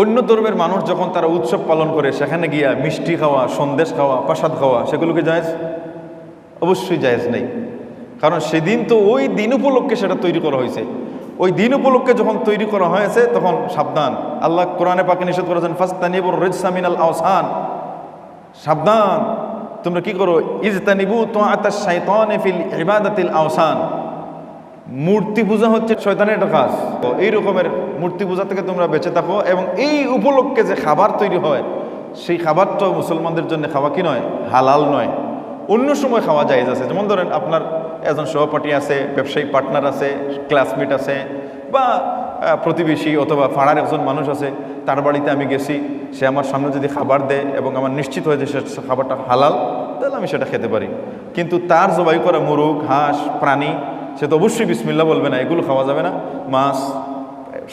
অন্য ধর্মের মানুষ যখন তারা উৎসব পালন করে, সেখানে গিয়া মিষ্টি খাওয়া, সন্দেশ খাওয়া, প্রসাদ খাওয়া, সেগুলোকে জায়েজ? অবশ্যই জায়েজ নেই। কারণ সেদিন তো ওই দিন উপলক্ষে সেটা তৈরি করা হয়েছে। ওই দিন উপলক্ষে যখন তৈরি করা হয়েছে, তখন সাবধান। আল্লাহ কোরআনে পাকে নিষেধ করেছেন ফাস্তানিবুর রেজামিন আল আওসান। সাবধান। তোমরা কি করো? ইজতানিবু তো আতা শাইতান ফিল ইবাদাতিল আওসান। মূর্তি পূজা হচ্ছে শয়তানের একটা কাজ। তো এই রকমের মূর্তি পূজা থেকে তোমরা বেঁচে থাকো এবং এই উপলক্ষে যে খাবার তৈরি হয়, সেই খাবারটাও মুসলমানদের জন্য খাওয়া কি নয়, হালাল নয়। অন্য সময় খাওয়া যায় আছে। যেমন ধরেন আপনার একজন সহপাঠী আছে, ব্যবসায়ী পার্টনার আছে ক্লাসমেট আছে, বা প্রতিবেশী অথবা পাড়ার একজন মানুষ আছে, তার বাড়িতে আমি গেছি, সে আমার সামনে যদি খাবার দেয় এবং আমার নিশ্চিত হয়ে যে সে খাবারটা হালাল, তাহলে আমি সেটা খেতে পারি। কিন্তু তার জবাই করা মুরগ, হাঁস, প্রাণী সে তো অবশ্যই বিসমিল্লা বলবে না, এগুলো খাওয়া যাবে না। মাছ,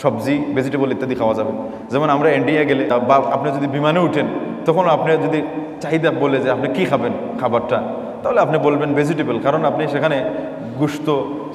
সবজি ভেজিটেবল ইত্যাদি খাওয়া যাবে। যেমন আমরা ইন্ডিয়া গেলে বা আপনি যদি বিমানে উঠেন, তখন আপনি যদি চাহিদা বলে যে আপনি কি খাবেন খাবারটা, তাহলে আপনি বলবেন ভেজিটেবল কারণ আপনি সেখানে গুস্ত,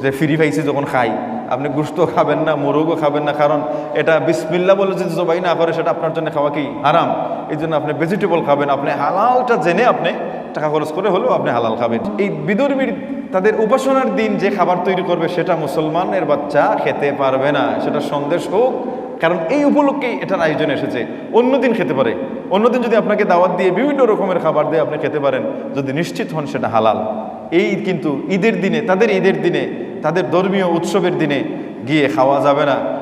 যে ফ্রি পাইছি যখন খাই, আপনি গুস্ত খাবেন না, মোরগও খাবেন না, কারণ এটা বিসমিল্লা বলে যদি জবাই না করে, সেটা আপনার জন্য খাওয়া কি আরাম এই জন্য আপনি ভেজিটেবল খাবেন। আপনি হালালটা জেনে আপনি টাকা খরচ করে হলেও আপনি হালাল খাবেন। এই বিদর্মীর তাদের উপাসনার দিন যে খাবার তৈরি করবে সেটা মুসলমানের বাচ্চা খেতে পারবে না। সেটা সন্দেশ হোক, কারণ এই উপলক্ষেই এটার আয়োজন এসেছে। অন্যদিন খেতে পারে। অন্যদিন যদি আপনাকে দাওয়াত দিয়ে বিভিন্ন রকমের খাবার দিয়ে আপনি খেতে পারেন, যদি নিশ্চিত হন সেটা হালাল। এই কিন্তু ঈদের দিনে, তাদের ঈদের দিনে, তাদের ধর্মীয় উৎসবের দিনে গিয়ে খাওয়া যাবে না।